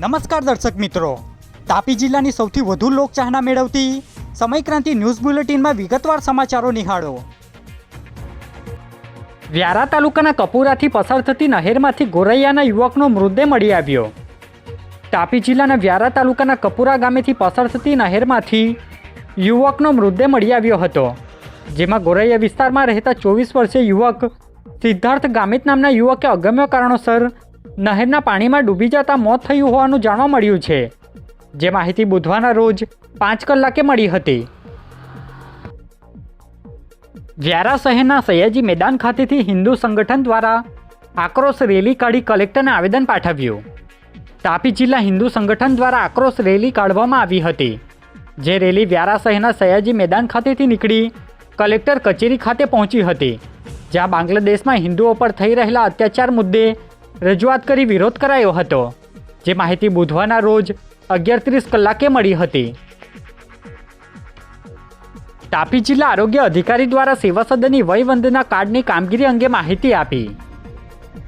નમસ્કાર દર્શક મિત્રો. તાપી જિલ્લાની સૌથી વધુ લોકચાહના મેળવતી સમયક્રાંતિ ન્યૂઝ બુલેટિનમાં વિગતવાર સમાચારો નિહાળો. વ્યારા તાલુકાના કપુરાથી પસાર થતી નહેરમાંથી ગોરૈયાના યુવકનો મૃતદેહ મળી આવ્યો. તાપી જિલ્લાના વ્યારા તાલુકાના કપુરા ગામેથી પસાર થતી નહેરમાંથી યુવકનો મૃતદેહ મળી આવ્યો હતો. જેમાં ગોરૈયા વિસ્તારમાં રહેતા ચોવીસ વર્ષીય યુવક સિદ્ધાર્થ ગામિત નામના યુવકે અગમ્ય કારણોસર નહેરના પાણીમાં ડૂબી જતા મોત થયું હોવાનું જાણવા મળ્યું છે. જે માહિતી બુધવારના રોજ પાંચ કલાકે મળી હતી. વ્યારા શહેરના સયાજી મેદાન ખાતેથી હિન્દુ સંગઠન દ્વારા આક્રોશ રેલી કાઢી કલેક્ટરને આવેદન પાઠવ્યું. તાપી જિલ્લા હિન્દુ સંગઠન દ્વારા આક્રોશ રેલી કાઢવામાં આવી હતી. જે રેલી વ્યારા શહેરના સયાજી મેદાન ખાતેથી નીકળી કલેક્ટર કચેરી ખાતે પહોંચી હતી. જ્યાં બાંગ્લાદેશમાં હિન્દુઓ પર થઈ રહેલા અત્યાચાર મુદ્દે રજૂઆત કરી વિરોધ કરાયો હતો, જે માહિતી બુધવારના રોજ અગિયાર ત્રીસ કલાકે મળી હતી. તાપી જિલ્લા આરોગ્ય અધિકારી દ્વારા સેવા સદનની વયવંદના કાર્ડની કામગીરી અંગે માહિતી આપી.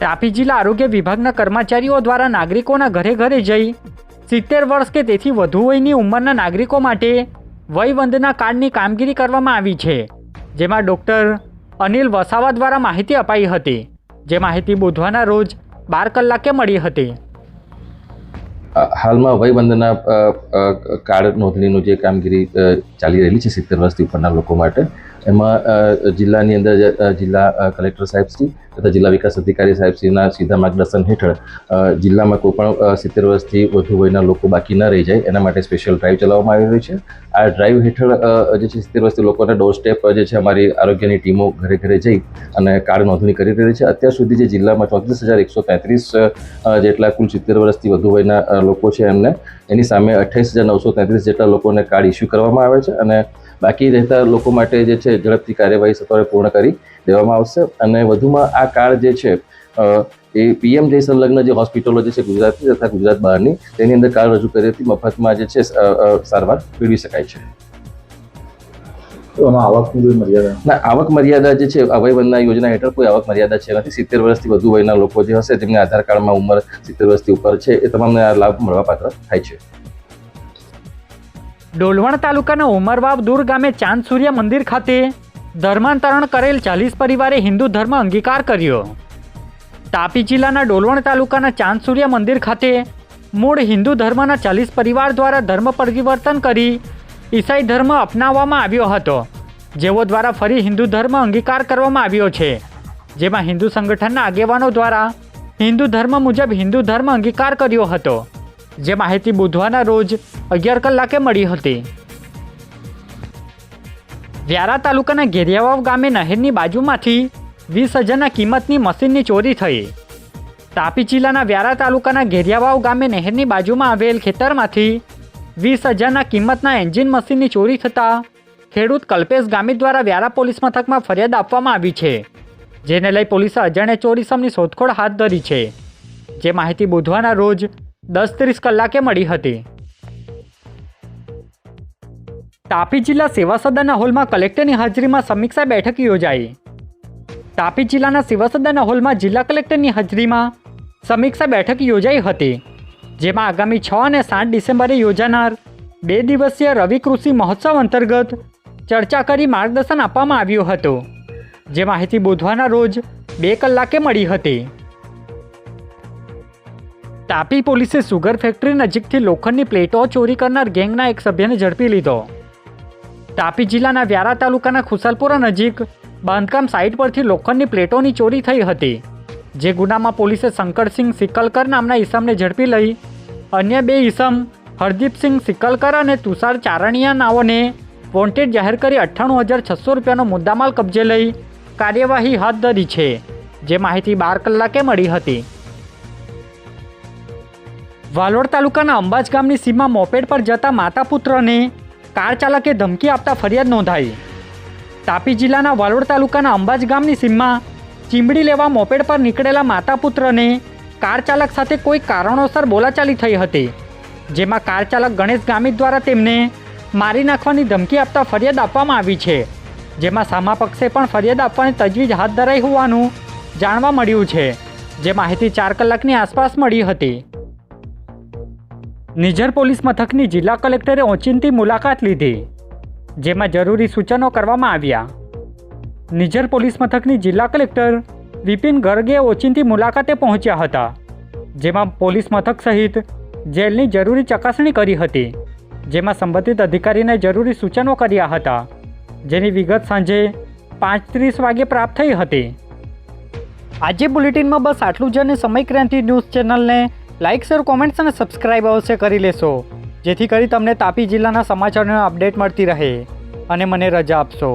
તાપી જિલ્લા આરોગ્ય વિભાગના કર્મચારીઓ દ્વારા નાગરિકોના ઘરે ઘરે જઈ સિત્તેર વર્ષ કે તેથી વધુ વયની ઉંમરના નાગરિકો માટે વયવંદના કાર્ડની કામગીરી કરવામાં આવી છે, જેમાં ડૉક્ટર અનિલ વસાવા દ્વારા માહિતી અપાઈ હતી. જે માહિતી બુધવારના રોજ બાર કલાકે મળી હતી. હાલમાં વયવંદના કાર્ડ નોંધણીનું જે કામગીરી ચાલી રહેલી છે સિત્તેર વર્ષથી ઉપરના લોકો માટે, એમાં જિલ્લાની અંદર જિલ્લા કલેક્ટર સાહેબશ્રી તથા જિલ્લા વિકાસ અધિકારી સાહેબશ્રીના સીધા માર્ગદર્શન હેઠળ જિલ્લામાં કોઈ પણ સિત્તેર વર્ષથી વધુ વયના લોકો બાકી ન રહી જાય, એના માટે સ્પેશિયલ ડ્રાઈવ ચલાવવામાં આવી રહી છે. આ ડ્રાઈવ હેઠળ જે છે સિત્તેર વર્ષથી લોકોને ડોર સ્ટેપ, જે છે અમારી આરોગ્યની ટીમો ઘરે ઘરે જઈ અને કાર્ડ નોંધણી કરી રહી છે. અત્યાર સુધી જે જિલ્લામાં ચોત્રીસ હજાર એકસો તેત્રીસ જેટલા કુલ સિત્તેર વર્ષથી વધુ વયના લોકો છે એમને. એની સામે અઠ્યાવીસ હજાર નવસો તેત્રીસ જેટલા લોકોને કાર્ડ ઇસ્યુ કરવામાં આવે છે અને બાકી રહેતા લોકો માટે જે છે ઝડપથી કાર્યવાહી સત્વરે પૂર્ણ કરી દેવામાં આવશે. અને વધુમાં આ કાર્ડ જે છે એ પીએમ જય સંલગ્ન જે હોસ્પિટલો જે છે ગુજરાતની તથા ગુજરાત બહારની, તેની અંદર કાર્ડ રજૂ કર્યાથી મફતમાં જે છે સારવાર મેળવી શકાય છે. ના આવક મર્યાદા જે છે અભયવંદના યોજના હેઠળ કોઈ આવક મર્યાદા છે નથી. સિત્તેર વર્ષથી વધુ વયના લોકો જે હશે જેમને આધાર કાર્ડમાં ઉંમર સિત્તેર વર્ષથી ઉપર છે એ તમામને આ લાભ મળવાપાત્ર થાય છે. ડોલવણ તાલુકાના ઉમરવાવ દૂર ગામે ચાંદ સૂર્ય મંદિર ખાતે ધર્માંતરણ કરેલ ચાલીસ પરિવારે હિન્દુ ધર્મ અંગીકાર કર્યો. તાપી જિલ્લાના ડોલવણ તાલુકાના ચાંદ સૂર્ય મંદિર ખાતે મૂળ હિન્દુ ધર્મના ચાલીસ પરિવાર દ્વારા ધર્મ પરિવર્તન કરી ઈસાઈ ધર્મ અપનાવવામાં આવ્યો હતો, જેઓ દ્વારા ફરી હિન્દુ ધર્મ અંગીકાર કરવામાં આવ્યો છે, જેમાં હિન્દુ સંગઠનના આગેવાનો દ્વારા હિન્દુ ધર્મ મુજબ હિન્દુ ધર્મ અંગીકાર કર્યો હતો, જે માહિતી બુધવારના રોજ અગિયાર કલાકે મળી હતી. વ્યારા તાલુકાના ઘેરિયાવાવ ગામે નહેરની બાજુમાંથી વીસ હજારના કિંમતની મશીનની ચોરી થઈ. તાપી જિલ્લાના વ્યારા તાલુકાના ઘેરિયાવાવ ગામે નહેરની બાજુમાં આવેલ ખેતરમાંથી વીસ હજારના કિંમતના એન્જિન મશીનની ચોરી થતાં ખેડૂત કલ્પેશ ગામિત દ્વારા વ્યારા પોલીસ મથકમાં ફરિયાદ આપવામાં આવી છે, જેને લઈ પોલીસે અજાણ્યા ચોરીસમની શોધખોળ હાથ ધરી છે, જે માહિતી બુધવારના રોજ દસ ત્રીસ કલાકે મળી હતી. તાપી જિલ્લા સેવા સદનના હોલમાં કલેક્ટરની હાજરીમાં સમીક્ષા બેઠક યોજાઈ. તાપી જિલ્લાના સેવા સદનના હોલમાં જિલ્લા કલેક્ટરની હાજરીમાં સમીક્ષા બેઠક યોજાઈ હતી. જેમાં આગામી છ અને સાત ડિસેમ્બરે યોજાનાર બે દિવસીય રવિ કૃષિ મહોત્સવ અંતર્ગત ચર્ચા કરી માર્ગદર્શન આપવામાં આવ્યું હતું, જે માહિતી બુધવારના રોજ બે કલાકે મળી હતી. તાપી પોલીસે સુગર ફેક્ટરી નજીકથી લોખંડની પ્લેટો ચોરી કરનાર ગેંગના એક સભ્યને ઝડપી લીધો. તાપી જિલ્લાના વ્યારા તાલુકાના ખુસલપુરા નજીક બાંધકામ સાઇટ પરથી લોખંડની પ્લેટોની ચોરી થઈ હતી. જે ગુનામાં પોલીસે શંકરસિંહ સિકલકર નામના ઈસમને ઝડપી લઈ. અન્ય બે ઈસમ, હરદીપસિંહ સિકલકર અને તુષાર ચારણિયા નાઓને વોન્ટેડ જાહેર કરી અઠ્ઠાણું હજાર છસો રૂપિયાનો મુદ્દામાલ કબજે લઈ કાર્યવાહી હાથ ધરી છે, જે માહિતી બાર કલાકે મળી હતી. વાલોડ તાલુકાના અંબાજ ગામની સીમા મોપેડ પર જતા માતા પુત્રને કાર ચાલકે ધમકી આપતા ફરિયાદ નોંધાઈ. તાપી જિલ્લાના વાલોડ તાલુકાના અંબાજ ગામની સીમમાં ચીમડી લેવા મોપેડ પર નીકળેલા માતા પુત્રને કાર ચાલક સાથે કોઈ કારણોસર બોલાચાલી થઈ હતી, જેમાં કાર ચાલક ગણેશ ગામિત દ્વારા તેમને મારી નાખવાની ધમકી આપતા ફરિયાદ આપવામાં આવી છે, જેમાં સામા પક્ષે પણ ફરિયાદ આપવાની તજવીજ હાથ ધરાઈ હોવાનું જાણવા મળ્યું છે, જે માહિતી ચાર કલાકની આસપાસ મળી હતી. નિઝર પોલીસ મથકની જિલ્લા કલેક્ટરે ઓચિંતી મુલાકાત લીધી, જેમાં જરૂરી સૂચનો કરવામાં આવ્યા. નિઝર પોલીસ મથકની જિલ્લા કલેક્ટર વિપિન ગર્ગે ઓચિંતી મુલાકાતે પહોંચ્યા હતા, જેમાં પોલીસ મથક સહિત જેલની જરૂરી ચકાસણી કરી હતી, જેમાં સંબંધિત અધિકારીને જરૂરી સૂચનો કર્યા હતા, જેની વિગત સાંજે પાંચ ત્રીસ વાગે પ્રાપ્ત થઈ હતી. આજે બુલેટિનમાં બસ આટલું જ અને સમય ક્રાંતિ ન્યૂઝ ચેનલને લાઇક, શેર, કોમેન્ટ્સ અને સબસ્ક્રાઇબ અવશ્ય કરી લેશો, જેથી કરી તમને તાપી જિલ્લાના સમાચારોની અપડેટ મળતી રહે અને મને રજા આપશો.